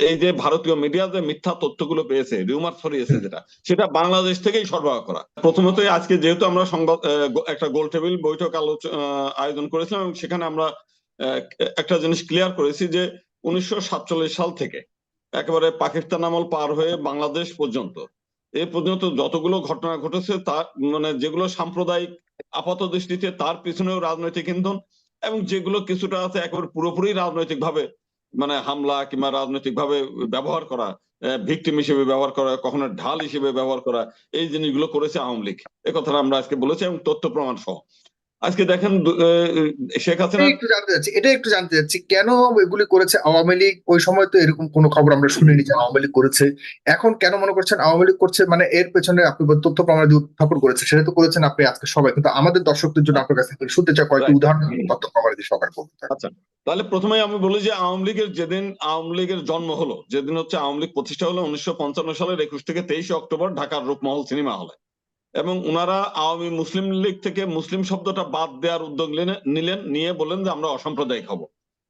এই যে ভারতীয় মিডিয়া যে মিথ্যা তথ্যগুলো পেয়েছে রিউমার ছড়িয়েছে যেটা সেটা বাংলাদেশ থেকেই সরবরাহ করা। প্রথমত আজকে যেহেতু আমরা সংবাদ একটা গোল টেবিল বৈঠক আলোচনা আয়োজন করেছিলাম এবং সেখানে আমরা একটা জিনিস ক্লিয়ার করেছি যে উনিশশো সাতচল্লিশ সাল থেকে একেবারে পাকিস্তান আমল পার হয়ে বাংলাদেশ পর্যন্ত এ পর্যন্ত যতগুলো ঘটনা ঘটেছে তার মানে যেগুলো সাম্প্রদায়িক আপাত দৃষ্টিতে তার পিছনেও রাজনৈতিক ইন্ধন এবং যেগুলো কিছুটা আছে একেবারে পুরোপুরি রাজনৈতিক ভাবে মানে হামলা কিংবা রাজনৈতিক ভাবে ব্যবহার করা ভিকটিম হিসেবে ব্যবহার করা, কখনো ঢাল হিসেবে ব্যবহার করা, এই জিনিসগুলো করেছে আওয়ামী লীগ। এ কথাটা আমরা আজকে বলেছি এবং তথ্য প্রমাণ সহ। আজকে দেখেন শেখ হাসিনা একটু জানতে চাচ্ছি এটা একটু জানতে চাচ্ছি কেন এগুলি করেছে আওয়ামী লীগ? ওই সময় তো এরকম কোনো খবর আমরা শুনিনি যে আওয়ামী লীগ করেছে। এখন কেন মনে করছেন আওয়ামী লীগ করছে? মানে এর পেছনে আপনি তথ্য প্রমাণ উত্থাপন করেছে সেটা তো করেছেন আপনি আজকে সবাই। কিন্তু আমাদের দর্শকদের জন্য আপনার কাছে শুনতে চাই কয়েকটি উদাহরণ তথ্য প্রমাণ দিয়ে সবার করতে আচ্ছা তাহলে প্রথমে আমি বলি যে আওয়ামী লীগের যেদিন আওয়ামী লীগের জন্ম হলো যেদিন হচ্ছে আওয়ামী লীগ প্রতিষ্ঠা হলো উনিশশো পঞ্চান্ন সালের একুশ থেকে তেইশে অক্টোবর ঢাকার রূপমহল সিনেমা হলে। এবং ওনারা আওয়ামী মুসলিম লীগ থেকে মুসলিম শব্দটা বাদ দেওয়ার উদ্যোগ নিলেন- নিয়ে বলেন যে আমরা অসাম্প্রদায়িক হব।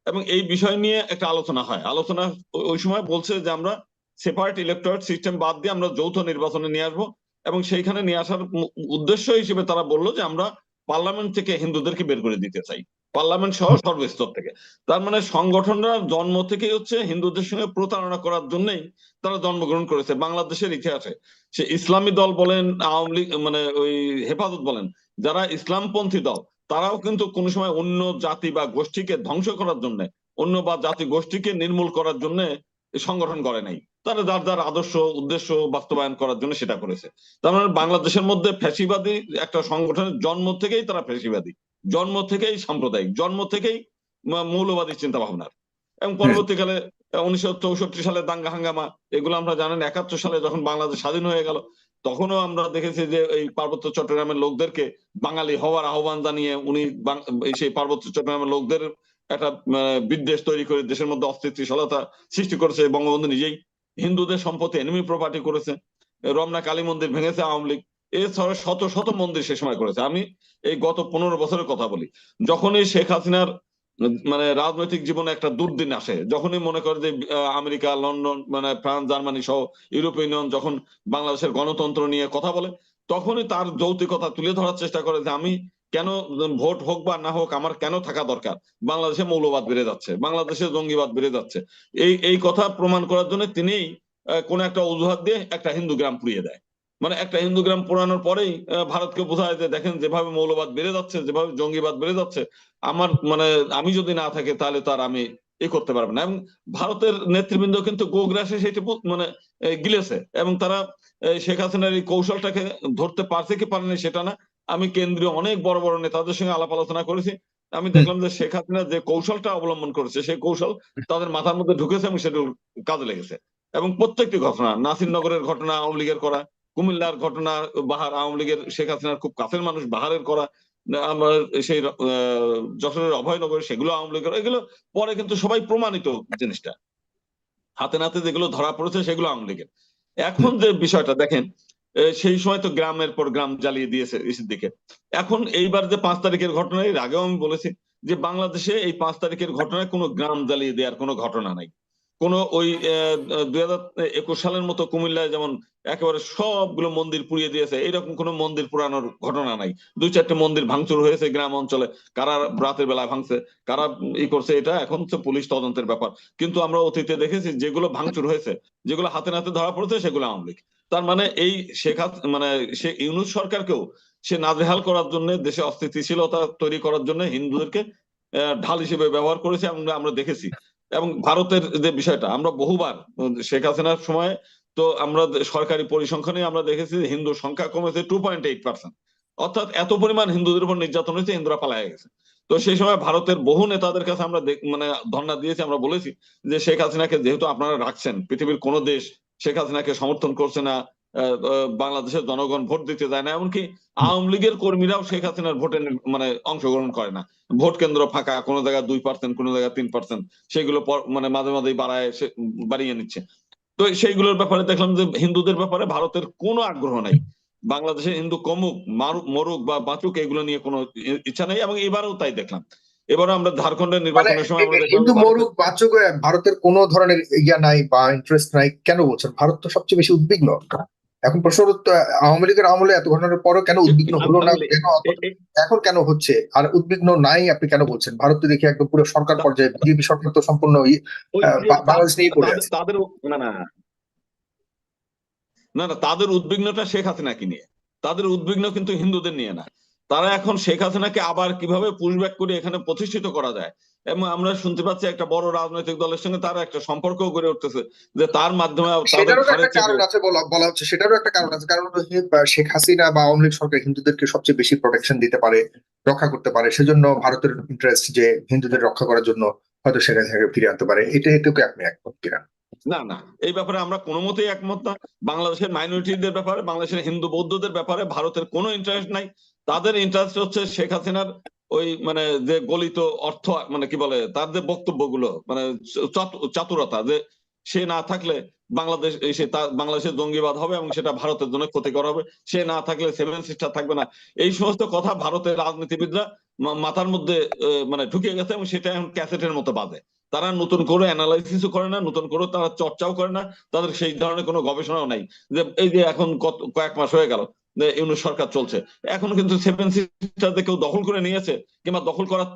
এবং এই বিষয় নিয়ে একটা আলোচনা হয়। আলোচনা ওই সময় বলছে যে আমরা সেপারেট ইলেকট্রয়েড সিস্টেম বাদ দিয়ে আমরা যৌথ নির্বাচনে নিয়ে আসব। এবং সেইখানে নিয়ে আসার উদ্দেশ্য হিসেবে তারা বলল যে আমরা পার্লামেন্ট থেকে হিন্দুদেরকে বের করে দিতে চাই। পার্লামেন্ট সহ সর্বস্তর থেকে। তার মানে সংগঠনরা জন্ম থেকেই হচ্ছে হিন্দুদের সঙ্গে প্রতারণা করার জন্যই তারা জন্মগ্রহণ করেছে, বাংলাদেশের ইতিহাসে। সে ইসলামী দল বলেন, আওয়ামী লীগ মানে ওই হেফাজত বলেন, যারা ইসলামপন্থী দল, তারাও কিন্তু কোনো সময় অন্য জাতি বা গোষ্ঠীকে ধ্বংস করার জন্য, অন্য বা জাতি গোষ্ঠীকে নির্মূল করার জন্য সংগঠন করে নাই। তারা যার যার আদর্শ, উদ্দেশ্য বাস্তবায়ন করার জন্য সেটা করেছে। তার মানে বাংলাদেশের মধ্যে ফ্যাসিবাদী একটা সংগঠনের জন্ম থেকেই তারা ফ্যাসিবাদী। জন্ম থেকেই সাম্প্রদায়িক, জন্ম থেকেই মৌলবাদী চিন্তা ভাবনার এবং পরবর্তীকালে উনিশশো চৌষট্টি সালে দাঙ্গা হাঙ্গামা, এগুলো আমরা জানেন, একাত্তর সালে যখন বাংলাদেশ স্বাধীন হয়ে গেল, তখনও আমরা দেখেছি যে এই পার্বত্য চট্টগ্রামের লোকদেরকে বাঙালি হওয়ার আহ্বান জানিয়ে উনি সেই পার্বত্য চট্টগ্রামের লোকদের একটা বিদ্বেষ তৈরি করে দেশের মধ্যে অস্থিতিশীলতা সৃষ্টি করেছে। বঙ্গবন্ধু নিজেই হিন্দুদের সম্পত্তি এনিমি প্রপার্টি করেছে। রমনা কালী মন্দির ভেঙেছে আওয়ামী লীগ। এছাড়া শত শত মন্দির সে সময় করেছে। আমি এই গত পনেরো বছরের কথা বলি। যখনই শেখ হাসিনার মানে রাজনৈতিক জীবনে একটা দুর্দিন আসে, যখনই মনে করে যে আমেরিকা, লন্ডন মানে ফ্রান্স, জার্মানি সহ ইউরোপীয় ইউনিয়ন যখন বাংলাদেশের গণতন্ত্র নিয়ে কথা বলে, তখনই তার যৌতিকতা তুলে ধরার চেষ্টা করে যে, আমি কেন ভোট হোক বা না হোক আমার কেন থাকা দরকার? বাংলাদেশে মৌলবাদ বেড়ে যাচ্ছে, বাংলাদেশে জঙ্গিবাদ বেড়ে যাচ্ছে। এই এই কথা প্রমাণ করার জন্য তিনিই কোন একটা অজুহাত দিয়ে একটা হিন্দু গ্রাম পুড়িয়ে দেয়। মানে একটা হিন্দু গ্রাম পোড়ানোর পরেই ভারতকে বোঝায় যে দেখেন যেভাবে মৌলবাদ বেড়ে যাচ্ছে, যেভাবে জঙ্গিবাদ বেড়ে যাচ্ছে, আমার মানে আমি যদি না থাকে তাহলে তার আমি এ করতে পারব না। এবং ভারতের নেতৃবৃন্দ কিন্তু গোগ্রাসে সেটা মানে গিলেছে। এবং তারা শেখ হাসিনার এই কৌশলটাকে ধরতে পারছে কি পারেনি সেটা না। আমি কেন্দ্রীয় অনেক বড় বড় নেতাদের সঙ্গে আলাপ আলোচনা করেছি। আমি দেখলাম যে শেখ হাসিনা যে কৌশলটা অবলম্বন করেছে, সেই কৌশল তাদের মাথার মধ্যে ঢুকেছে এবং সেটা কাজে লেগেছে। এবং প্রত্যেকটি ঘটনা, নাসিরনগরের ঘটনা আওয়ামী লীগের করা কুমিল্লার ঘটনা, বাহার আওয়ামী লীগের শেখ হাসিনার খুব কাছের মানুষ, বাহারের করা, আমার সেই যশোরের অভয়নগর, সেগুলো আওয়ামী লীগের, এগুলো পরে কিন্তু সবাই প্রমাণিত জিনিসটা। হাতে নাতে যেগুলো ধরা পড়েছে, সেগুলো আওয়ামী লীগের। এখন যে বিষয়টা, দেখেন সেই সময় তো গ্রামের পর গ্রাম জ্বালিয়ে দিয়েছে ইসির দিকে এখন এইবার যে পাঁচ তারিখের ঘটনা, এর আগেও আমি বলেছি যে বাংলাদেশে এই পাঁচ তারিখের ঘটনায় কোনো গ্রাম জ্বালিয়ে দেওয়ার কোনো ঘটনা নাই। কোন ওই দুই হাজার একুশ সালের মতো কুমিল্লায় যেমন একেবারে সবগুলো মন্দির পুড়িয়ে দিয়েছে এরকম কোনো মন্দির পুরানোর ঘটনা নাই। দুই চারটে মন্দির ভাঙচুর হয়েছে গ্রাম অঞ্চলে, কারা রাতের বেলায় ভাঙছে, কারা ই করছে, এটা এখন হচ্ছে পুলিশ তদন্তের ব্যাপার। কিন্তু আমরা অতীতে দেখেছি যেগুলো ভাঙচুর হয়েছে, যেগুলো হাতে নাতে ধরা পড়েছে, সেগুলো আওয়ামী লীগ। তার মানে এই শেখ মানে সে ইউনুস সরকারকেও সে নাজেহাল করার জন্য, দেশে অস্থিতিশীলতা তৈরি করার জন্য হিন্দুদেরকে ঢাল হিসেবে ব্যবহার করেছে আমরা দেখেছি। এবং ভারতের যে বিষয়টা, আমরা বহুবার, শেখ হাসিনার সময় তো আমরা সরকারি পরিসংখ্যানে আমরা দেখেছি যে হিন্দুর সংখ্যা কমেছে টু পয়েন্ট এইট পার্সেন্ট অর্থাৎ এত পরিমাণ হিন্দুদের উপর নির্যাতন হয়েছে, হিন্দুরা পালায় গেছে। তো সেই সময় ভারতের বহু নেতাদের কাছে আমরা মানে ধর্ণা দিয়েছি, আমরা বলেছি যে শেখ হাসিনাকে যেহেতু আপনারা রাখছেন, পৃথিবীর কোনো দেশ শেখ হাসিনাকে সমর্থন করছে না বাংলাদেশের জনগণ ভোট দিতে যায় না এমনকি আওয়ামী লীগের কর্মীরাও শেখ হাসিনার ভোটে মানে অংশগ্রহণ করে না। ভোট কেন্দ্র ফাঁকা কোনো জায়গায় দুই পার্সেন্ট কোনো জায়গায় তিন পার্সেন্ট সেগুলো মানে মাঝে মাঝেই বাড়ায় বাড়িয়ে নিচ্ছে। তো সেইগুলোর ব্যাপারে দেখলাম যে হিন্দুদের ব্যাপারে ভারতের কোনো আগ্রহ নাই। বাংলাদেশে হিন্দু কমুক মারুক মরুক বা বাঁচুক এগুলো নিয়ে কোনো ইচ্ছা নেই এবং এবারেও তাই দেখলাম। এবারে আমরা ঝাড়খণ্ডের মানে নির্বাচনের সময় দেখলাম হিন্দু ভারতের- মরুক বাঁচুক ভারতের কোনো ধরনের ইয়া নাই বা ইন্টারেস্ট নাই কেন বলছেন? ভারত তো সবচেয়ে বেশি উদ্বিগ্ন। এখন প্রশ্ন আওয়ামী লীগের আমলে এত ঘটনার পরও কেন উদ্বিগ্ন হলো না? কেন এখন কেন হচ্ছে? আর উদ্বিগ্ন নাই আপনি কেন বলছেন? ভারত দেখি একদম পুরো সরকার পর্যায়ে বিজেপি সরকার তো সম্পূর্ণ বাংলাদেশ নিয়েই পড়ে তাদের- আছে। তাদের না না। না না তাদের উদ্বিগ্নটা শেখ হাসিনাকে নিয়ে। তাদের উদ্বিগ্ন কিন্তু হিন্দুদের নিয়ে না। তারা এখন শেখ হাসিনাকে আবার কীভাবে পুশব্যাক করে এখানে প্রতিষ্ঠিত করা যায়? এবং আমরা শুনতে পাচ্ছি একটা বড় রাজনৈতিক দলের সঙ্গে তারা একটা সম্পর্ক গড়ে উঠতেছে যে তার মাধ্যমে সেটারও একটা কারণ আছে বলা হচ্ছে সেটারও একটা কারণ আছে। কারণ শেখ হাসিনা বা আওয়ামী লীগ সরকার হিন্দুদেরকে সবচেয়ে বেশি প্রোটেকশন দিতে পারে রক্ষা করতে পারে। সেজন্য ভারতের ইন্টারেস্ট যে হিন্দুদের রক্ষা করার জন্য হয়তো শেখ হাসিনাকে ফিরে আনতে পারে। এটা এটুকু আপনি একমত কিনা? না না। এই ব্যাপারে আমরা কোনো মতেই একমত না। বাংলাদেশের মাইনরিটিদের ব্যাপারে বাংলাদেশের হিন্দু বৌদ্ধদের ব্যাপারে ভারতের কোনো ইন্টারেস্ট নাই। তাদের ইন্টারেস্ট হচ্ছে শেখ হাসিনার ওই মানে যে গলিত অর্থ মানে কি বলে, তার যে বক্তব্যগুলো মানে চাতুরতা, যে সে না থাকলে বাংলাদেশ সে তা- বাংলাদেশের জঙ্গিবাদ হবে এবং সেটা ভারতের জন্য ক্ষতিকর হবে। সে না থাকলে সেভেন সিস্টার থাকবে না। এই সমস্ত কথা ভারতের রাজনীতিবিদরা মাথার মধ্যে মানে ঢুকে গেছে এবং সেটা এখন ক্যাসেটের মতো বাজে। তারা নতুন করে অ্যানালাইসিসও করে না, নতুন করে তারা চর্চাও করে না, তাদের সেই ধরনের কোনো গবেষণাও নাই। যে এই যে এখন কত, কয়েক মাস হয়ে গেল ইউনুস সরকার চলছে। এখন কিন্তু সেভেন সিস্টার কেউ দখল করে নিয়েছে কিংবা দখল করার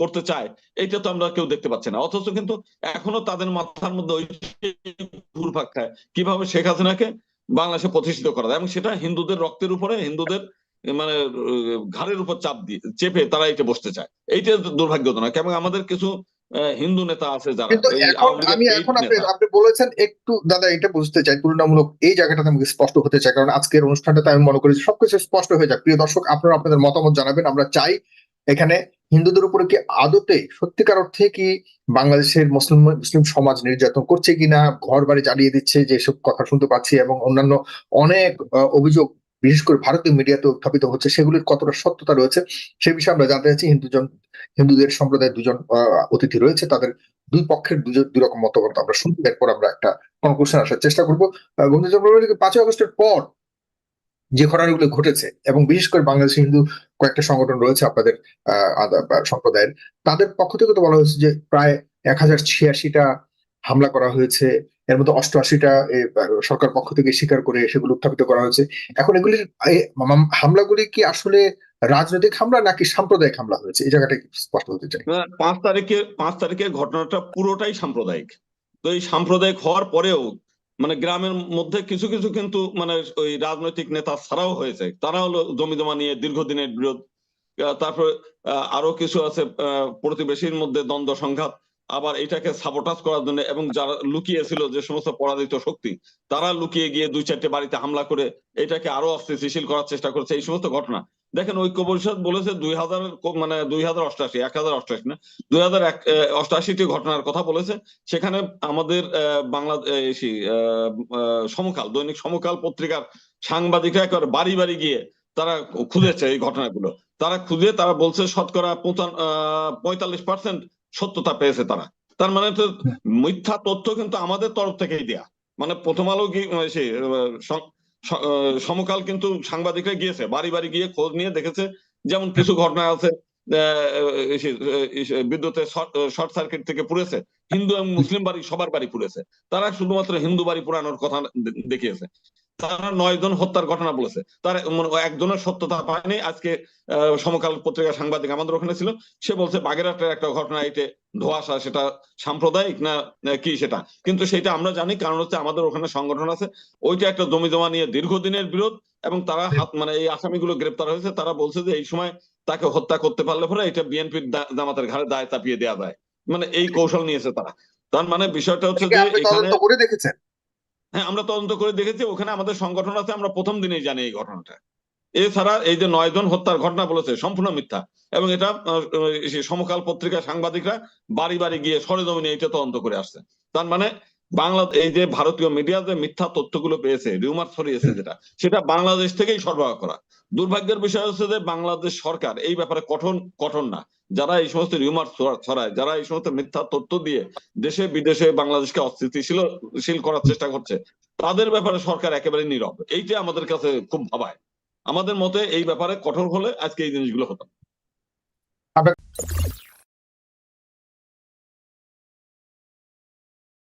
করতে চায়, এইটা তো আমরা কেউ দেখতে পাচ্ছি না। অথচ কিন্তু এখনও তাদের মাথার মধ্যে ওই ঘুরপাক খায়। কীভাবে শেখ হাসিনাকে বাংলাদেশে প্রতিষ্ঠিত করা যায়? এবং সেটা হিন্দুদের রক্তের উপরে, হিন্দুদের মানে ঘাড়ের উপর চাপ দিয়ে, চেপে তারা এটা বসতে চায়। এইটা দুর্ভাগ্যজনক। এবং আমাদের কিছু হিন্দু নেতা আছে যারা। আমি এখন আপনি আপনি বলেছেন একটু দাদা এটা বুঝতে চাই তুলনামূলক এই জায়গাটাতে আমাকে স্পষ্ট হতে চাই কারণ আজকের অনুষ্ঠানটাতে আমি মনে করি সবকিছু স্পষ্ট হয়ে যাক। প্রিয় দর্শক আপনারা আপনাদের মতামত জানাবেন। আমরা চাই এখানে হিন্দুদের উপরে কি আদতে সত্যিকার অর্থে কি বাংলাদেশের মুসলিম মুসলিম সমাজ নির্যাতন করছে কিনা ঘর বাড়ি জ্বালিয়ে দিচ্ছে যেসব কথা শুনতে পাচ্ছি এবং অন্যান্য অনেক অভিযোগ বিশেষ করে ভারতীয় মিডিয়াতে উত্থাপিত হচ্ছে, সেগুলির কতটা সত্যতা রয়েছে, সে বিষয়ে আমরা জানতে চাচ্ছি হিন্দুজন, হিন্দুদের সম্প্রদায়ের দুজন অতিথি রয়েছে। তাদের দুই পক্ষের দুজন দুই রকম মতামত আমরা শুনব। এরপর আমরা একটা কনক্লুশন আসার চেষ্টা করব। বন্ধুজন পাঁচই আগস্টের পর যে ঘটনাগুলো ঘটেছে এবং বিশেষ করে বাংলাদেশি হিন্দু কয়েকটা সংগঠন রয়েছে আপনাদের সম্প্রদায়ের, তাদের পক্ষ থেকে তো বলা হয়েছে যে প্রায় এক হাজার ছিয়াশিটা হামলা করা হয়েছে। এর মধ্যে অষ্টআশিটা সরকার পক্ষ থেকে স্বীকার করে সেগুলো উত্থাপিত করা হয়েছে। এখন এগুলির এ, হামলাগুলি কি আসলে রাজনৈতিক হামলা নাকি সাম্প্রদায়িক হামলা হয়েছে? এই জায়গাটা স্পষ্ট হতে চাই? পাঁচ তারিখে পাঁচ তারিখের ঘটনাটা পুরোটাই সাম্প্রদায়িক। তো এই সাম্প্রদায়িক হওয়ার পরেও মানে গ্রামের মধ্যে কিছু কিছু কিন্তু মানে ওই রাজনৈতিক নেতা ছাড়াও হয়েছে। তারা হলো জমি জমা নিয়ে দীর্ঘদিনের বিরোধ। তারপর আরও কিছু আছে প্রতিবেশীর মধ্যে দ্বন্দ্ব সংঘাত। আবার এটাকে সাবোটাজ করার জন্য এবং যারা লুকিয়ে ছিল যে সমস্ত পরাজিত শক্তি, তারা লুকিয়ে গিয়ে দুই চারটে বাড়িতে হামলা করে এটাকে আরও অস্থিতিশীল করার চেষ্টা করছে, এই সমস্ত ঘটনা। দেখেন ঐক্য পরিষদ বলেছে দুই হাজার মানে দুই হাজার অষ্টাশি, এক হাজার অষ্টাশি না, দুই হাজার অষ্টাশিটি ঘটনার কথা বলেছে। সেখানে আমাদের বাংলাদেশি সমকাল, দৈনিক সমকাল পত্রিকার সাংবাদিকরা একবার বাড়ি বাড়ি গিয়ে তারা খুঁজেছে এই ঘটনাগুলো। তারা খুঁজে, তারা বলছে শতকরা পঁয়তাল্লিশ পার্সেন্ট সত্যতা পেয়েছে তারা। তার মানে তো মিথ্যা তথ্য কিন্তু আমাদের তরফ থেকেই দেয়া। মানে প্রথম আলো কি সে সমকাল কিন্তু সাংবাদিকরা গিয়েছে, বাড়ি বাড়ি গিয়ে খোঁজ নিয়ে দেখেছে, যেমন কিছু ঘটনা আছে বিদ্যুতের শর্ট সার্কিট থেকে পুড়েছে, হিন্দু এবং মুসলিম বাড়ি সবার বাড়ি পুড়েছে। তারা শুধুমাত্র হিন্দু বাড়ি পুরানোর কথা দেখিয়েছে। তারা নয় জন হত্যার ঘটনা বলেছে। তার মানে একজনের সত্যতা পায়নি। আজকে সমকাল পত্রিকা সাংবাদিক আমাদের ওখানে ছিল। সে বলছে বাগেরহাটের একটা ঘটনা এতে ধোয়াশা সেটা সাম্প্রদায়িক না না কি সেটা? কিন্তু সেটা আমরা জানি কারণ হচ্ছে আমাদের ওখানে সংগঠন আছে। ওইটা একটা জমি জমা নিয়ে দীর্ঘদিনের বিরোধ এবং তারা হাত মানে এই আসামিগুলো গ্রেপ্তার হয়েছে। তারা বলছে যে এই সময় তাকে হত্যা করতে পারলে পরে এটা বিএনপির জামাতের ঘাড়ে দায় চাপিয়ে দেওয়া যায়। মানে এই কৌশল নিয়েছে তারা। তার মানে বিষয়টা হচ্ছে যে এখানে করে দেখেছেন। হ্যাঁ আমরা তদন্ত করে দেখেছি ওখানে আমাদের সংগঠন আছে আমরা প্রথম দিনেই জানি এই ঘটনাটা। এছাড়া এই যে নয় জন হত্যার ঘটনা বলেছে সম্পূর্ণ মিথ্যা। এবং এটা সমকাল পত্রিকা সাংবাদিকরা বাড়ি বাড়ি গিয়ে সরেজমিনে এটা তদন্ত করে আসছে। তার মানে বাংলা এই যে ভারতীয় মিডিয়া যে মিথ্যা তথ্যগুলো পেয়েছে রিউমার ছড়িয়েছে যেটা সেটা বাংলাদেশ থেকেই সরবরাহ করা। দুর্ভাগ্যের বিষয় হচ্ছে যে বাংলাদেশ সরকার এই ব্যাপারে কঠোর কঠোর না। যারা এই সমস্ত রিউমার ছড়ায়, যারা এই সমস্ত মিথ্যা তথ্য দিয়ে দেশে, বিদেশে বাংলাদেশকে অস্থিতিশীল, শীল করার চেষ্টা করছে, তাদের ব্যাপারে সরকার একেবারে নীরব এইটা আমাদের কাছে খুব ভাবায় আমাদের মতে এই ব্যাপারে কঠোর হলে আজকে এই জিনিসগুলো হতো।